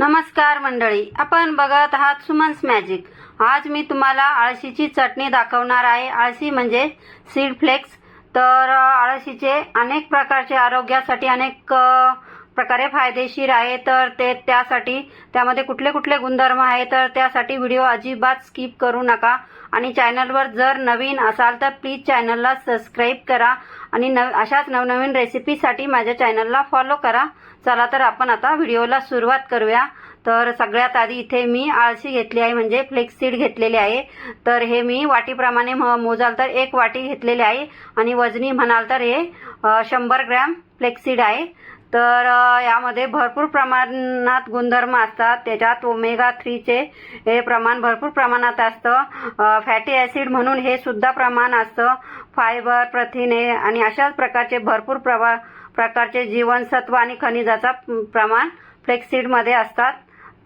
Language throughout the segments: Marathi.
नमस्कार मंडळी आपण बघत आहात सुमन्स मॅजिक आज मी तुम्हाला आळशीची चटणी दाखवणार आहे. आळशी म्हणजे सीड फ्लेक्स तर आळशीचे अनेक प्रकारचे आरोग्यासाठी अनेक प्रकारे फायदेशीर आहे. तर ते त्यासाठी त्यामध्ये कुठले कुठले गुणधर्म आहे तर त्यासाठी व्हिडिओ अजिबात स्किप करू नका. आणि चॅनलवर जर नवीन असाल तर प्लीज चॅनलला सबस्क्राईब करा. आणि नव अशाच नवनवीन रेसिपीसाठी माझ्या चॅनलला फॉलो करा. चला तर आपण आता व्हिडिओला सुरुवात करूया. तर सगळ्यात आधी इथे मी आळशी घेतली आहे म्हणजे फ्लेक्स सीड घेतलेली आहे. तर हे मी वाटीप्रमाणे म- मोजाल तर एक वाटी घेतलेली आहे. आणि वजनी म्हणाल तर हे शंभर ग्रॅम फ्लेक्स सीड आहे. तर यामध्ये भरपूर प्रमाणात गुणधर्म असतात. त्याच्यात ओमेगा थ्रीचे हे प्रमाण भरपूर प्रमाणात असतं. फॅटी ॲसिड म्हणून हे सुद्धा प्रमाण असतं. फायबर प्रथिने आणि अशाच प्रकारचे भरपूर प्रवा प्रकारचे जीवनसत्व आणि खनिजाचा प्रमाण फ्लेक्सीडमध्ये असतात.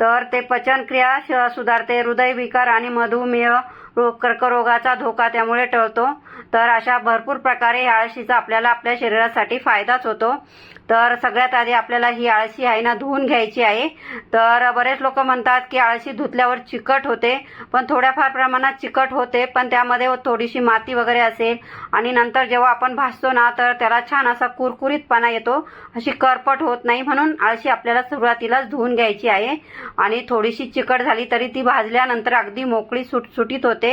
तर ते पचनक्रिया श- सुधारते. हृदयविकार आणि मधुमेह रो- कर्करोगाचा धोका त्यामुळे टळतो. तर अशा भरपूर प्रकारे ह्या आळशीचा आपल्याला आपल्या शरीरासाठी फायदाच होतो. तर सगळ्यात आधी आपल्याला ही आळशी आहे ना धुवून घ्यायची आहे. तर बरेच लोक म्हणतात की आळशी धुतल्यावर चिकट होते पण थोड्याफार प्रमाणात चिकट होते पण त्यामध्ये थोडीशी माती वगैरे असेल. आणि नंतर जेव्हा आपण भाजतो ना तर त्याला छान असा कुरकुरीतपणा येतो. अशी करपट होत नाही म्हणून आळशी आपल्याला सुरुवातीलाच धुवून घ्यायची आहे. आणि थोडीशी चिकट झाली तरी ती भाजल्यानंतर अगदी मोकळी सुटसुटीत होते.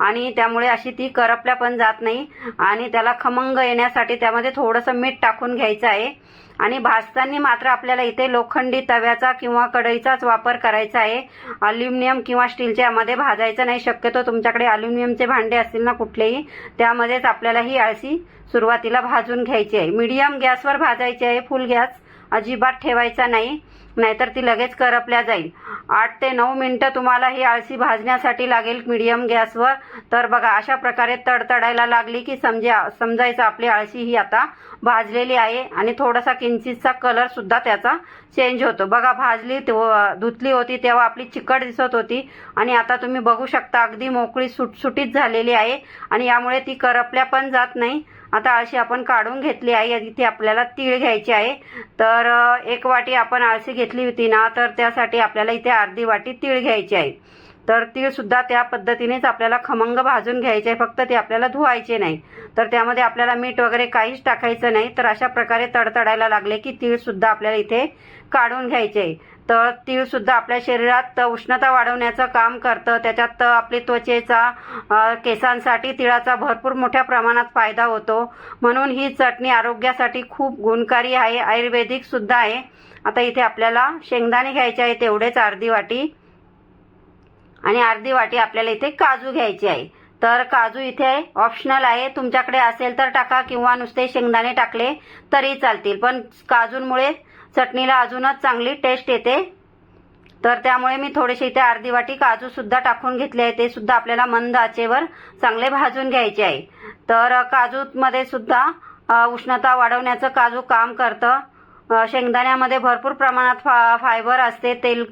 आणि त्यामुळे अशी ती करपल्या पण जात नाही. आणि त्याला खमंग येण्यासाठी त्यामध्ये थोडंसं मीठ टाकून घ्यायचं आहे. आणि भाजताना मात्र आपल्याला इथे लोखंडी तव्याचा किंवा कढईचाच वापर करायचा आहे. अल्युमिनियम किंवा स्टीलच्या यामध्ये भाजायचं नाही. शक्यतो तुमच्याकडे अल्युमिनियमचे भांडे असतील ना कुठलेही त्यामध्येच आपल्याला ही आळशी सुरुवातीला भाजून घ्यायची आहे. मीडियम गॅसवर भाजायची आहे. फुल गॅस अजिबात ठेवायचा नाही. नाहीतर ती लगेच करपल्या जाईल. आठ ते नऊ मिनटं तुम्हाला ही आळशी भाजण्यासाठी लागेल मिडियम गॅसवर. तर बघा अशा प्रकारे तडतडायला लागली की समजा समजायचं आपली आळशी ही आता भाजलेली आहे आणि थोडासा किंचितचा कलर सुद्धा त्याचा चेंज होतो. बघा भाजली धुतली होती तेव्हा आपली चिकट दिसत होती आणि आता तुम्ही बघू शकता अगदी मोकळी सुटसुटीत झालेली आहे आणि यामुळे ती करपल्या पण जात नाही. आता आळशी आपण काढून घेतली आहे इथे आपल्याला तीळ घ्यायची आहे. तर एक वाटी आपण आळशी घेतली होती ना तर त्यासाठी आपल्याला इथे अर्धी वाटी तीळ घ्यायची आहे. तर ती सुद्धा त्या पद्धतीनेच आपल्याला खमंग भाजून घ्यायचे आहे फक्त ते आपल्याला धुवायचे नाही. तर त्यामध्ये आपल्याला मीठ वगैरे काहीच टाकायचं नाही. तर अशा प्रकारे तडतडायला लागले की तीळ सुद्धा आपल्याला इथे काढून घ्यायचे. आहे तर तीळ सुद्धा आपल्या शरीरात उष्णता वाढवण्याचं काम करतं. त्याच्यात आपली त्वचेचा केसांसाठी तिळाचा भरपूर मोठ्या प्रमाणात फायदा होतो. म्हणून ही चटणी आरोग्यासाठी खूप गुणकारी आहे. आयुर्वेदिक सुद्धा आहे. आता इथे आपल्याला शेंगदाणे घ्यायचे आहे तेवढेच अर्धी वाटी. आणि अर्धी वाटी आपल्याला इथे काजू घ्यायची आहे. तर काजू इथे ऑप्शनल आहे. तुमच्याकडे असेल तर टाका किंवा नुसते शेंगदाणे टाकले तरी चालतील. पण काजूंमुळे चटणीला अजूनच चांगली टेस्ट येते. तर त्यामुळे मी थोडेसे इथे अर्धी वाटी काजू सुद्धा टाकून घेतले आहे. ते सुद्धा आपल्याला मंद आचेवर चांगले भाजून घ्यायचे आहे. तर काजूमध्ये सुद्धा उष्णता वाढवण्याचं काजू काम करतं. शेंगदाण्यामध्ये भरपूर प्रमाणात फा फायबर असते. तेल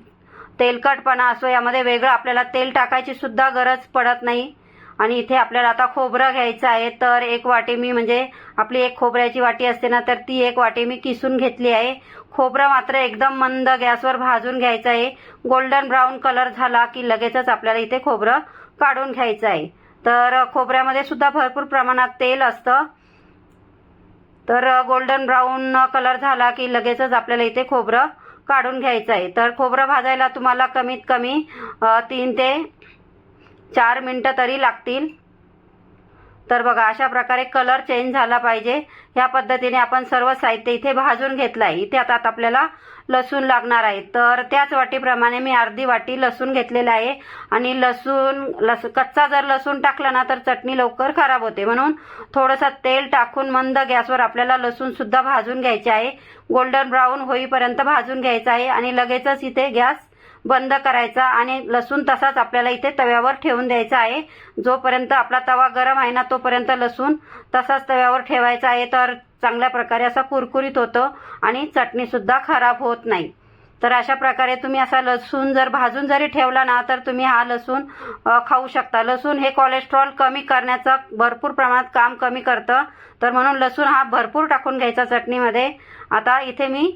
तेलकटपणा असो यामध्ये वेगळं आपल्याला तेल टाकायची सुद्धा गरज पडत नाही. आणि इथे आपल्याला आता खोबरं घ्यायचं आहे तर एक वाटी मी म्हणजे आपली एक खोबऱ्याची वाटी असते ना तर ती एक वाटी मी किसून घेतली आहे. खोबरं मात्र एकदम मंद गॅसवर भाजून घ्यायचं आहे. गोल्डन ब्राऊन कलर झाला की लगेचच आपल्याला इथे खोबरं काढून घ्यायचं आहे. तर खोबऱ्यामध्ये सुद्धा भरपूर प्रमाणात तेल असतं. तर गोल्डन ब्राऊन कलर झाला की लगेचच आपल्याला इथे खोबरं काढून घ्यायचं आहे. तर खोबरं भाजायला तुम्हाला कमीत कमी तीन ते चार मिनटं तरी लागतील. तर बघा अशा प्रकारे कलर चेंज झाला पाहिजे. ह्या पद्धतीने आपण सर्व साहित्य इथे भाजून घेतलं आहे इथे आता आपल्याला लसूण लागणार आहे. तर त्याच वाटीप्रमाणे मी अर्धी वाटी लसूण घेतलेलं आहे. आणि लसूण लस कच्चा जर लसूण टाकला ना तर चटणी लवकर खराब होते. म्हणून थोडंसं तेल टाकून मंद गॅसवर आपल्याला लसूण सुद्धा भाजून घ्यायचे आहे. गोल्डन ब्राऊन होईपर्यंत भाजून घ्यायचं आहे. आणि लगेचच इथे गॅस बंद करायचा आणि लसूण तसाच आपल्याला इथे तव्यावर ठेवून द्यायचा आहे. जोपर्यंत आपला तवा गरम आहे ना तोपर्यंत लसूण तसाच तव्यावर ठेवायचा आहे. तर चांगल्या प्रकारे असा कुरकुरीत होतो आणि चटणी सुद्धा खराब होत नाही. तर अशा प्रकारे तुम्ही असा लसूण जर भाजून जरी ठेवला ना तर तुम्ही हा लसूण खाऊ शकता. लसूण हे कोलेस्ट्रॉल कमी करण्याचं भरपूर प्रमाणात काम कमी करतं. तर म्हणून लसूण हा भरपूर टाकून घ्यायचा चटणीमध्ये. आता इथे मी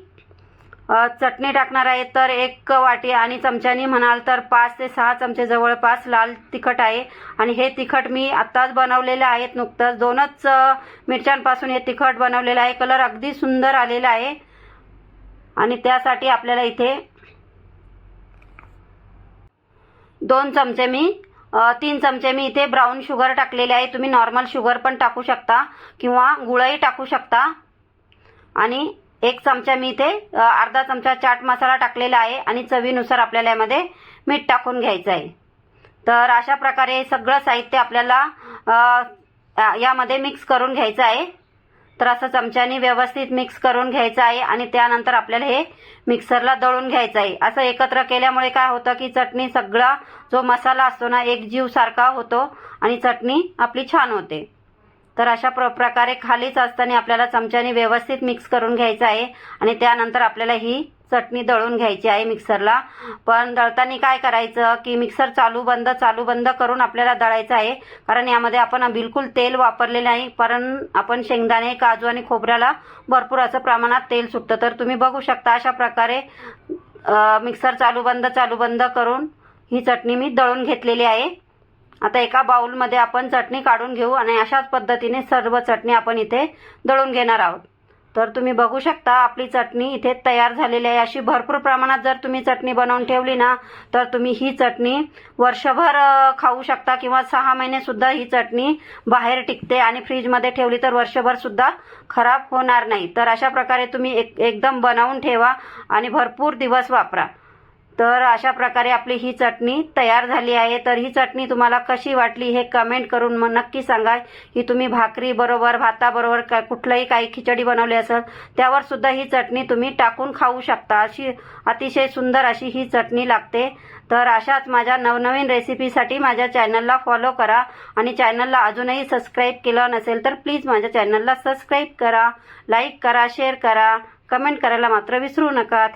चटणी टाकणार आहे तर एक वाटी आणि चमच्यानी म्हणाल तर पाच ते सहा चमचे जवळपास लाल तिखट आहे. आणि हे तिखट मी आत्ताच बनवलेलं आहेत नुकतंच. दोनच मिरच्यांपासून हे तिखट बनवलेलं आहे. कलर अगदी सुंदर आलेला आहे. आणि त्यासाठी आपल्याला इथे दोन चमचे मी तीन चमचे मी इथे ब्राऊन शुगर टाकलेले आहे. तुम्ही नॉर्मल शुगर पण टाकू शकता किंवा गुळही टाकू शकता. आणि एक चमचा मी इथे अर्धा चमचा चाट मसाला टाकलेला आहे आणि चवीनुसार आपल्याला यामध्ये मीठ टाकून घ्यायचं आहे. तर अशा प्रकारे हे सगळं साहित्य आपल्याला यामध्ये मिक्स करून घ्यायचं आहे. तर असं चमच्याने व्यवस्थित मिक्स करून घ्यायचं आहे आणि त्यानंतर आपल्याला हे मिक्सरला दळून घ्यायचं आहे. असं एकत्र केल्यामुळे काय होतं की चटणी सगळा जो मसाला असतो ना एक जीव सारखा होतो आणि चटणी आपली छान होते. तर अशा प्र प्रकारे खालीच असताना आपल्याला चमच्याने व्यवस्थित मिक्स करून घ्यायचं आहे. आणि त्यानंतर आपल्याला ही चटणी दळून घ्यायची आहे मिक्सरला पण दळताना काय करायचं की मिक्सर चालू बंद चालू बंद करून आपल्याला दळायचं आहे. कारण यामध्ये आपण बिलकुल तेल वापरले नाही. कारण आपण शेंगदाणे काजू आणि खोबऱ्याला भरपूर असं प्रमाणात तेल सुटतं. तर तुम्ही बघू शकता अशा प्रकारे मिक्सर चालू बंद चालू बंद करून ही चटणी मी दळून घेतलेली आहे. आता एका बाउलमध्ये आपण चटणी काढून घेऊ आणि अशाच पद्धतीने सर्व चटणी आपण इथे दळून घेणार आहोत. तर तुम्ही बघू शकता आपली चटणी इथे तयार झालेली आहे. अशी भरपूर प्रमाणात जर तुम्ही चटणी बनवून ठेवली ना तर तुम्ही ही चटणी वर्षभर खाऊ शकता किंवा सहा महिने सुद्धा ही चटणी बाहेर टिकते आणि फ्रीजमध्ये ठेवली तर वर्षभर सुद्धा खराब होणार नाही. तर अशा प्रकारे तुम्ही एक एकदम बनवून ठेवा आणि भरपूर दिवस वापरा. तर अशा प्रकारे आपली ही चटणी तयार झाली आहे. तर ही चटणी तुम्हाला कशी वाटली हे कमेंट करून मग नक्की सांगा. की तुम्ही भाकरी बरोबर भाताबरोबर का कुठलंही काही खिचडी बनवली असेल त्यावर सुद्धा ही चटणी तुम्ही टाकून खाऊ शकता. अशी अतिशय सुंदर अशी ही चटणी लागते. तर अशाच माझ्या नवनवीन रेसिपीसाठी माझ्या चॅनलला फॉलो करा. आणि चॅनलला अजूनही सबस्क्राईब केलं नसेल तर प्लीज माझ्या चॅनलला सबस्क्राईब करा. लाईक करा शेअर करा. कमेंट करायला मात्र विसरू नका.